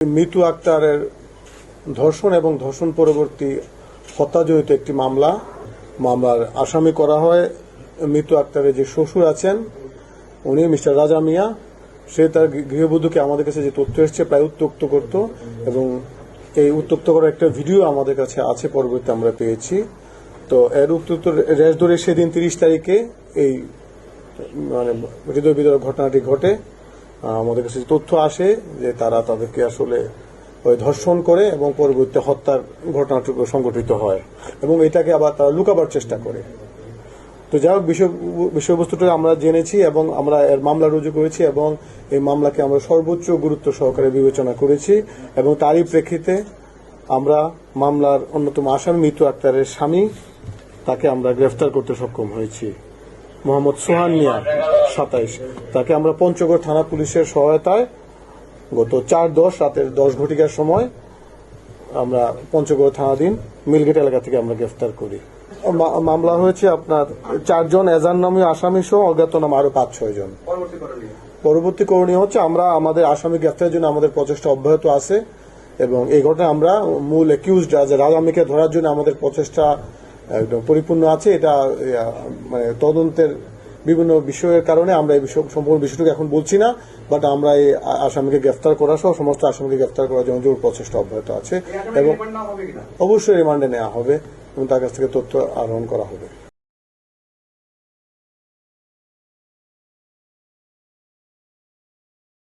মিতু আক্তারের ধর্ষণ এবং ধর্ষণ পরবর্তী হত্যা জড়িত একটি মামলা। মামলার আসামি করা হয় মিতু আক্তারের যে শ্বশুর আছেন, উনি মিস্টার রাজা মিয়া। সে তার গৃহবধূকে আমাদের কাছে যে তথ্য এসছে প্রায় উত্তক্ত করত এবং এই উত্তক্ত করার একটা ভিডিও আমাদের কাছে আছে পরবর্তী আমরা পেয়েছি। তো এর উত্তক্ত রেশ ধরে সেদিন তিরিশ তারিখে এই মানে হৃদয় বিদারক ঘটনাটি ঘটে। আমাদের কাছে তথ্য আসে যে তারা তাদেরকে আসলে ওই ধর্ষণ করে এবং পরবর্তী হত্যার ঘটনাটুকু সংঘটিত হয় এবং এটাকে আবার তারা লুকাবার চেষ্টা করে। তো যাই হোক, বিষয় বিষয়বস্তুটা আমরা জেনেছি এবং আমরা এর মামলা রুজু করেছি এবং এই মামলাকে আমরা সর্বোচ্চ গুরুত্ব সহকারে বিবেচনা করেছি এবং তারই প্রেক্ষিতে আমরা মামলার অন্যতম আসামি মিতু আক্তারের স্বামী, তাকে আমরা গ্রেফতার করতে সক্ষম হয়েছি। মোহাম্মদ সোহান মিয়া সাতাইশ। তাকে আমরা পঞ্চগড় থানা পুলিশের সহায়তায় গত চার দশ রাতের দশ ঘটিকার সময় আমরা পঞ্চগড় থানাধীন মিলগেট এলাকা থেকে আমরা গ্রেফতার করি। মামলা হয়েছে আপনার চারজন এজান নামীয় আসামি সহ অজ্ঞাতনামা আরও পাঁচ ছয় জন। পরবর্তী করণীয়? হচ্ছে আমরা আমাদের আসামি গ্রেফতারের জন্য আমাদের প্রচেষ্টা অব্যাহত আছে এবং এই ঘটনায় আমরা মূল একিউজ যে রাজামিকে ধরার জন্য আমাদের প্রচেষ্টা একদম পরিপূর্ণ আছে। এটা মানে তদন্তের বিভিন্ন বিষয়ের কারণে আমরা এই বিষয় সম্পূর্ণ বিষয়টুকু এখন বলছি না বাট আমরা এই আসামিকে গ্রেফতার করা সহ সমস্ত আসামিকে গ্রেফতার করার জন্য জোর প্রচেষ্টা অব্যাহত আছে এবং অবশ্যই রিমান্ডে নেওয়া হবে এবং তার কাছ থেকে তথ্য আহরণ করা হবে।